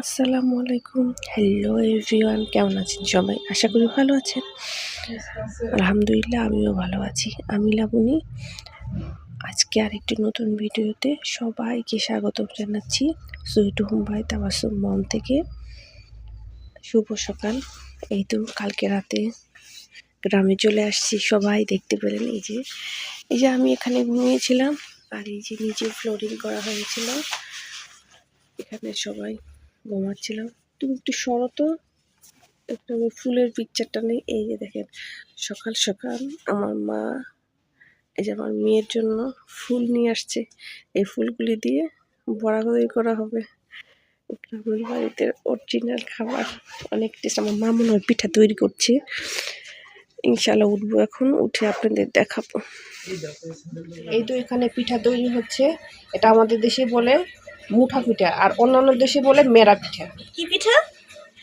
আসসালামু আলাইকুম। Hello everyone কেমন আছেন সবাই? আশা করি ভালো আছেন। আলহামদুলিল্লাহ, আমিও ভালো আছি। আমি লাবণী। আজকে আরেকটি নতুন ভিডিওতে সবাইকে স্বাগত জানাচ্ছি sweet home by Tabassum mom থেকে। শুভ সকাল। এই তো কালকে রাতে গ্রামে চলে আসছি সবাই, দেখতে পেলেন এই যে। এই যে আমি এখানে ঘুমিয়েছিলাম আর এই যে নিচে ফ্লোরিং করা হয়েছিল। এখানে সবাই ঘুমাচ্ছিল। তুমি একটু সরো তো। একটু আমি ফুলের পিকচারটা নেই। এই যে দেখেন, সকাল সকাল আমার মা, এই যে আমার মেয়ের জন্য ফুল নিয়ে আসছে। এই ফুলগুলি দিয়ে বড়া তৈরি করা হবে। গ্রামের বাড়িতে অরিজিনাল খাবার, অনেক টেস্ট আমার মা মনে হয় পিঠা তৈরি করছে। ইনশাল্লাহ উঠবো এখন, উঠে আপনাদের দেখাবো। এই তো এখানে পিঠা তৈরি হচ্ছে। এটা আমাদের দেশে বলে মুঠা পিঠা আর অন্যান্য দেশে বলে মেরা পিঠা। কি পিঠা?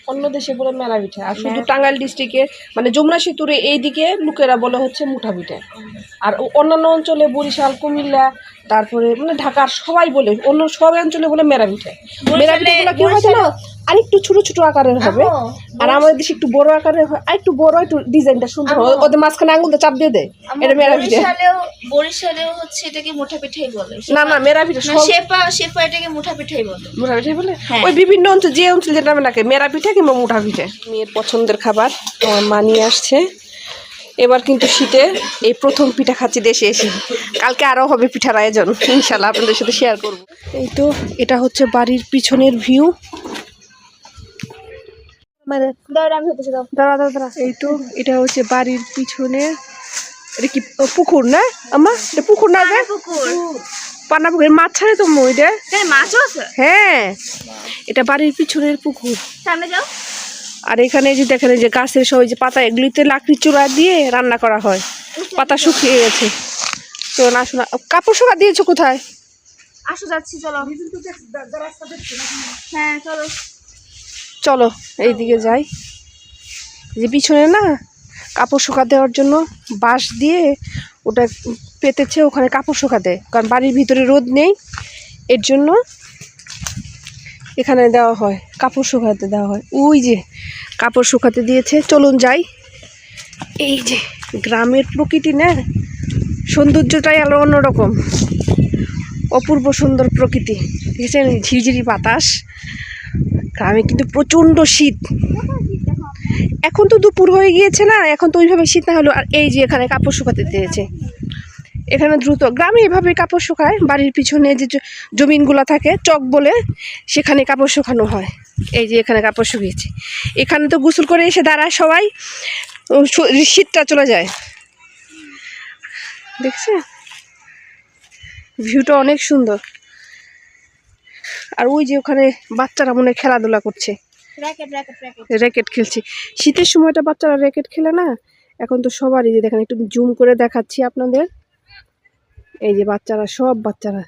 অন্য দেশে বলে মেরা পিঠা। আর শুধু টাঙ্গাইল ডিস্ট্রিক্টে মানে যমুনা সেতুরে এইদিকে লোকেরা বলে হচ্ছে মুঠা পিঠা। আর অন্যান্য অঞ্চলে বরিশাল কুমিল্লা তারপরে মানে ঢাকার সবাই বলে অন্য সব অঞ্চলে বলে মেরা পিঠা। মেরা পিঠাগুলো কি হয় না আর একটু ছোট ছোট আকারের হবে। আর আমাদের দেশে একটু বড় আকারের হয় আর একটু বড় একটু ডিজাইনটা সুন্দর হয়। ওদের মাঝখানে আঙুল চাপ দিয়ে দেয় এটা মেরা পিঠা। বরিশালেও হচ্ছে এটাকে মুঠা পিঠাই বলে। না না মেরা পিঠা শেপা শেপা এটাকে মুঠা পিঠাই বলে। মুঠা পিঠা বলে? হ্যাঁ। ওই বিভিন্ন অঞ্চল যে অঞ্চল যেটা নামে ডাকে মেরা পিঠা কিংবা মুঠা পিঠা। মেয়ের পছন্দের খাবার আমার মা নিয়ে আসছে। এবার কিন্তু শীতে এই প্রথম পিঠা খাচ্ছি দেশে এসে। কালকে আরও হবে পিঠার আয়োজন ইনশাল্লাহ আপনাদের সাথে শেয়ার করব। এই তো এটা হচ্ছে বাড়ির পিছনের ভিউ মানে দাঁড়া এই তো এটা হচ্ছে বাড়ির পিছনে এটা কি পুকুর না? আমার এটা পুকুর না যে পুকুর পানা পুকুর মাছ ছাড়ে তো এখানে মাছও আছে। হ্যাঁ এটা বাড়ির পিছনের পুকুর। সামনে যাও। আর এখানে যে দেখেন যে গাছের সব যে পাতা এগুলিতে লাকড়ি চূড়া দিয়ে রান্না করা হয়। পাতা শুকিয়ে গেছে। তো না শোনা কাপড় শুকা দিয়েছ কোথায়? আসো যাচ্ছি চলো। হ্যাঁ চলো। চলো এইদিকে যাই। যে পিছনে না কাপড় শুকা দেওয়ার জন্য বাঁশ দিয়ে ওটা পেতেছে ওখানে কাপড় শুকা দেয়। কারণ বাড়ির ভিতরে রোদ নেই এর জন্য এখানে দেওয়া হয়, কাপড় শুকাতে দেওয়া হয়। ওই যে কাপড় শুকাতে দিয়েছে, চলুন যাই। এই যে গ্রামের প্রকৃতি না, সৌন্দর্যটাই আলো অন্যরকম। অপূর্ব সুন্দর প্রকৃতি। দেখেছেন ঝিরঝিরি বাতাস? গ্রামে কিন্তু প্রচণ্ড শীত। এখন তো দুপুর হয়ে গিয়েছে না, এখন তো ওইভাবে শীত না হলো আর এই যে এখানে কাপড় শুকাতে দিয়েছে। এখানে দ্রুত গ্রামে এভাবে কাপড় শুকায় বাড়ির পিছনে যে জমিনগুলো থাকে চক বলে সেখানে কাপড় শুকানো হয়। এই যে এখানে কাপড় শুকিয়েছে। এখানে তো গোসল করে এসে দাঁড়ায় সবাই শীতটা চলে যায়। দেখছে? ভিউটা অনেক সুন্দর। আর ওই যে ওখানে বাচ্চারা মনে খেলাধুলা করছে। র্যাকেট খেলছি। শীতের সময়টা বাচ্চারা র্যাকেট খেলে না? এখন তো সবারই যে দেখেন একটু জুম করে দেখাচ্ছি আপনাদের। এই যে বাচ্চারা, সব বাচ্চারা।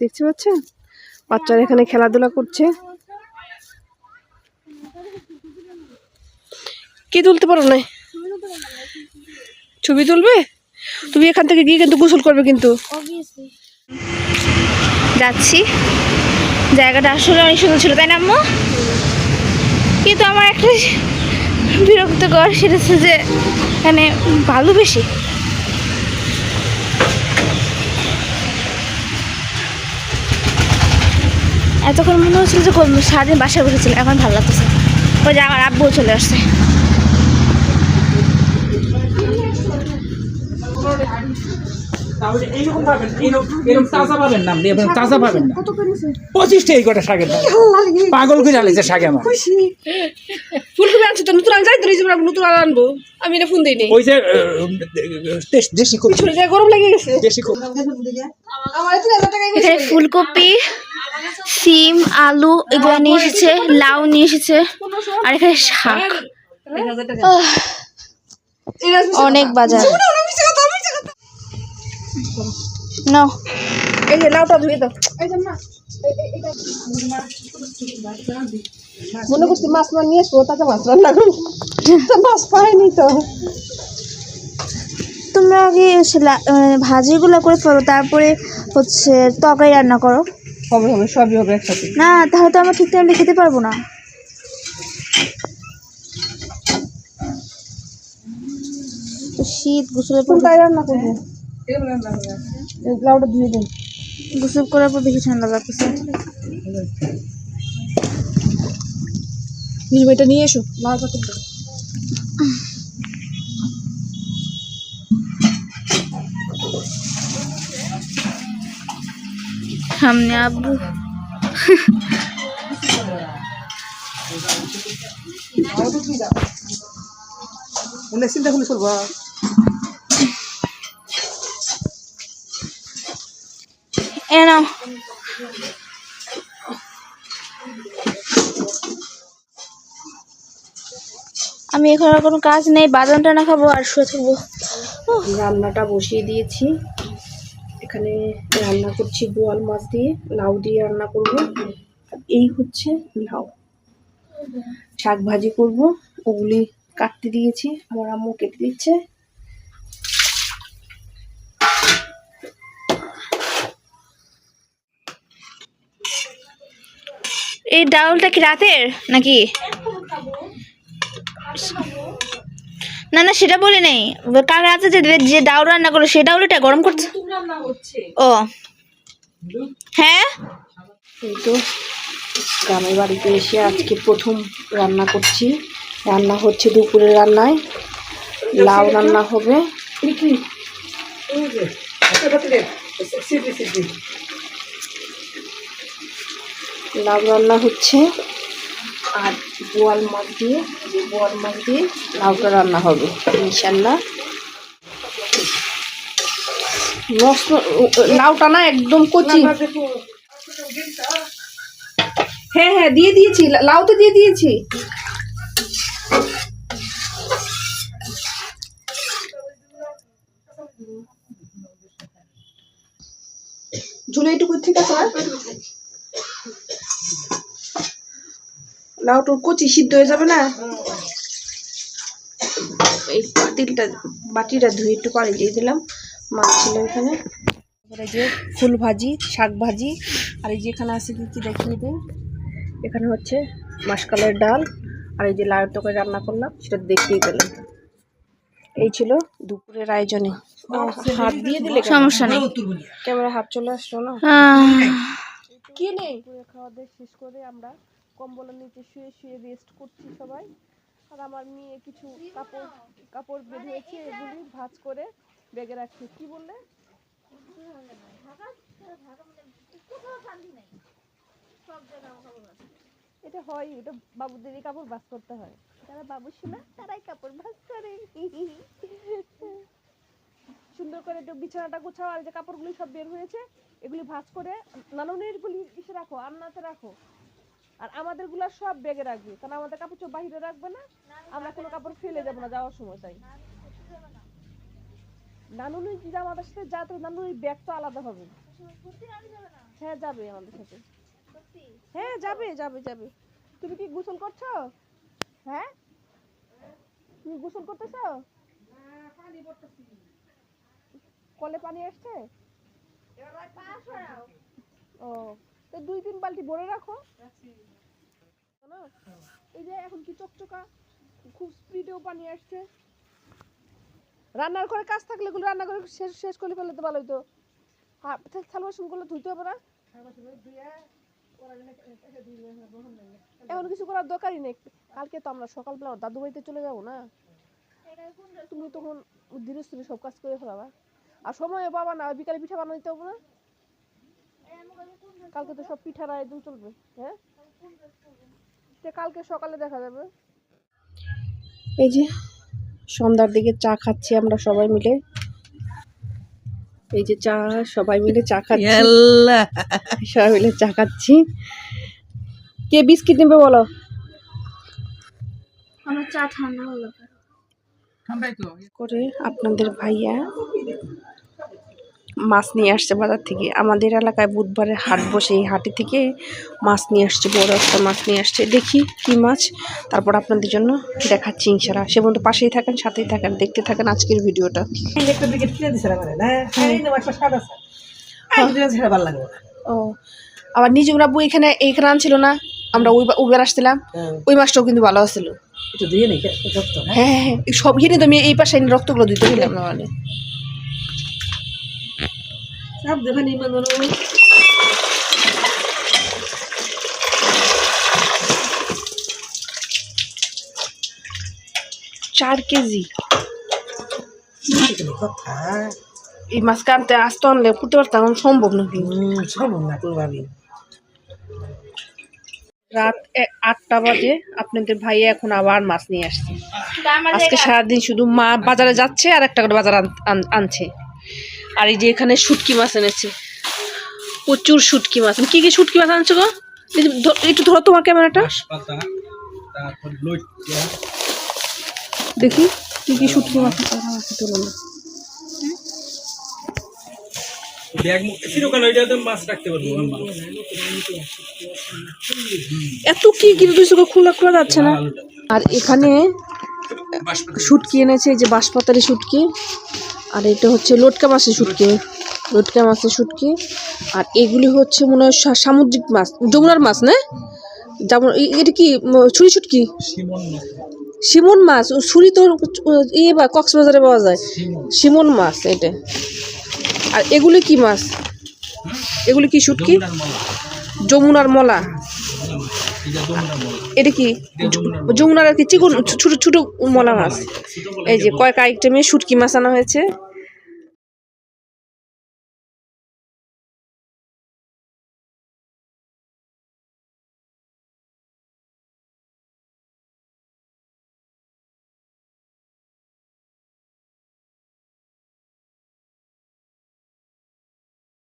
দেখতে পাচ্ছেন? বাচ্চারা এখানে খেলাধুলা করছে। কি তুলতে পারো না ছবি তুলবে? তুমি এখান থেকে গিয়ে কিন্তু গোসল করবে কিন্তু। যাচ্ছি। জায়গাটা আসলে অনেক সুন্দর ছিল, তাই না আম্মু? কিন্তু আমার একটা বিরক্তকর সেটা হচ্ছে যে এখানে ভালো বেশি এতক্ষণ মনে হচ্ছিল যে সারাদিন বাসায় বসেছিল এখন ভালো লাগতেছে ওই যে আমার আব্বুও চলে আসছে। তাহলে এইরকম পাবেন এরকম তাজা পাবেন না আপনি তাজা পাবেন না। পঁচিশটা এই কটা শাকের দাম। পাগল করে শাক আমার। ফুলকপি আনছি তো নতুন তো আনব। আমি এটা ফোন দিই নি ওই যে দেশি কপি। গরম লেগে গেছে। দেশি কপি। আমার এত হাজার টাকা এখানে ফুলকপি সিম আলু এগুলো নিয়ে এসেছে লাউ নিয়ে এসেছে আর এখানে শাক। অনেক বাজার। না এই যে লাউটা ধুয়ে দাও। মনে করছি মাছ মাছ নিয়ে আসব তাতে মাছ রান্না করব। তা মাছ পাইনি তো। তোমরা আগে লা- মানে ভাজিগুলো করে ফেলো তারপরে হচ্ছে তরকারি রান্না করো। হবে হবে সবই হবে একসাথে। না তাহলে তো আমরা ঠিক টাইমে খেতে পারব না। তো শীত গোসলের পর রান্না করব? ধুয়ে দেন। গোসল করার পর বেশি ঠান্ডা লাগতেছে। এটা নিয়ে এসো পাতা দাও। সামনে আব্বু। চিন্তা করে চলবা। নাও আমি এখন আর কোনো কাজ নেই, বাদাম টানা খাব আর শুয়ে থাকব। রান্নাটা বসিয়ে দিয়েছি। এখানে রান্না করছি বোয়াল মাছ দিয়ে, লাউ দিয়ে রান্না করব। এই হচ্ছে লাউ। শাক ভাজি করব, ওগুলি কাটতে দিয়েছি, আমার আম্মু কেটে দিচ্ছে। এই ডাউলটা কি রাতের নাকি না না সেটা বলি নেই কাল রাতে যে যে ডাউল রান্না করল সেই ডাউলটা গরম করছে ও হ্যাঁ এই তো গ্রামের বাড়িতে এসে আজকে প্রথম রান্না করছি রান্না হচ্ছে দুপুরের রান্নায় লাউ রান্না হবে লাউ রান্না হচ্ছে। আর বোয়াল মাছ দিয়ে যে বোয়াল মাছ দিয়ে লাউটা রান্না হবে ইনশাল্লাহ মস্ত লাউটা না একদম কচি। হ্যাঁ হ্যাঁ দিয়ে দিয়েছি লাউ তো দিয়ে দিয়েছি। ঝুলে একটু ঠিক আছে? না? লাউটা কচি সিদ্ধ হয়ে যাবে না? এই পাতিলটা বাটিটা ধুয়ে একটু পানি দিয়ে দিলাম। মাছ ছিল এখানে। তারপরে যে ফুল ভাজি শাক ভাজি আর এই যে এখানে আছে কি কি দেখিয়ে দিই এখানে হচ্ছে মাসকালের ডাল আর এই যে লাউ তরকারি রান্না করলাম সেটা দেখতেই পেলাম এই ছিল দুপুরের আয়োজনে। হাত দিয়ে দিলে সমস্যা নেই। ক্যামেরা হাত চলে আসলো না? কি নেই খাওয়া দাওয়া শেষ করে আমরা কম্বলের নিচে শুয়ে শুয়ে রেস্ট করছি সবাই। আর আমার মেয়ে কিছু কাপড় কাপড় হয়েছে এগুলি ভাঁজ করে ব্যাগে রাখছে। কি বললে? এটা হয়, এটা বাবুদেরই কাপড় ভাঁজ করতে হয়। যারা বাবু শোনা তারাই কাপড় ভাঁজ করে। সুন্দর করে একটু বিছানাটা গুছাও, আর যে কাপড়গুলি সব বের হয়েছে, এগুলি ভাঁজ করে নানুনের গুলি রাখো, আন্নাতে রাখো। আর আমাদেরগুলা সব ব্যাগে রাখবে কারণ আমাদের কাপড় চোপ বাহিরে রাখবে না আমরা কোনো কাপড় ফেলে যাব না যাওয়ার সময় তাই। নানুনি যে আমাদের সাথে যা তো নানুনির ব্যাগ তো আলাদা হবে। হ্যাঁ যাবে আমাদের সাথে। হ্যাঁ যাবে যাবে যাবে। তুমি কি গোসল করছ? হ্যাঁ? তুমি গোসল করতেছো? কলে পানি আসছে? ও। তো দুই তিন বালতি ভরে রাখো। না? এই যে এখন কি চকচকা খুব স্পিডেও পানি আসছে। রান্নার ঘরে কাজ থাকলে গুলো রান্না করে শেষ শেষ করে ফেলে তো ভালোই তো। থাল বাসনগুলো ধুইতে হবে না? এখন কিছু করার দরকারই নেই। কালকে তো আমরা সকালবেলা দাদু বাড়িতে চলে যাব না? তুমি তখন ধীরে ধীরে সব কাজ করে ফেলাবা। আর সময় পাবা না বিকালে পিঠা বানাইতে হবে না? কালকে তো সব পিঠারা একদম চলবে হ্যাঁ? কালকে সকালে দেখা যাবে। এই যে সন্ধ্যার দিকে চা খাচ্ছি আমরা সবাই মিলে। এই যে চা সবাই মিলে চা খাচ্ছি। সবাই মিলে চা খাচ্ছি। কে বিস্কিট নেবে বলো? আমার চা ঠান্ডা হলো। করে আপনাদের ভাইয়া মাছ নিয়ে আসছে বাজার থেকে। আমাদের এলাকায় বুধবারে হাট বসে এই হাটে থেকে মাছ নিয়ে আসছে বড় একটা মাছ নিয়ে আসছে। দেখি কি মাছ তারপর আপনাদের জন্য দেখাচ্ছি ইনশাল্লাহ সে পর্যন্ত পাশেই থাকেন সাথেই থাকেন দেখতে থাকেন আজকের ভিডিওটা। ভালো লাগবে ও আবার নিজে আব্বু এখানে এইখানে আনছিল না আমরা ওই উবের আসছিলাম হ্যাঁ, ওই মাছটাও কিন্তু ভালো না হ্যাঁ? হ্যাঁ হ্যাঁ সব ঘিরে তো আমি এই পাশে রক্তগুলো দিতে গেলাম না মানে। দেবেন ইমান চার কেজি কথা এই মাছকে আনতে আসতে আনলে করতে পারতাম সম্ভব নাকি? সম্ভব না তোর ভাবি রাত আটটা বাজে আপনাদের ভাই এখন আবার মাছ নিয়ে আসছে। আজকে সারাদিন শুধু মা বাজারে যাচ্ছে আর একটা করে বাজার আন- আন- আনছে। আর এই যে এখানে শুটকি মাছ এনেছে। প্রচুর শুটকি মাছ। কি কি শুটকি মাছ আনছো গো? একটু ধরো তোমার ক্যামেরাটা। দেখি কি কি শুটকি মাছ না। এত কি কি দুই চোখে খোলা খোলা যাচ্ছে না। আর এখানে। শুটকি এনেছে এই যে বাঁশপাতারি শুটকি। আর এটা হচ্ছে লটকা মাছের শুটকি লটকা মাছের শুটকি। আর এগুলি হচ্ছে মনে হয় সামুদ্রিক মাছ যমুনার মাছ না? যেমন এটা কি ছুরি শুটকি শিমন মাছ। ও ছুরি তো ইয়ে বা কক্সবাজারে পাওয়া যায়। শিমন। শিমন মাছ এটা। আর এগুলি কি মাছ? এগুলি কি শুটকি? যমুনার মলা। এটা কি যমুনার। আর কি, চিকুন, ছোট ছোট মলা মাছ এই যে কয়েক কয়েক মেয়ে শুটকি মাছ আনা হয়েছে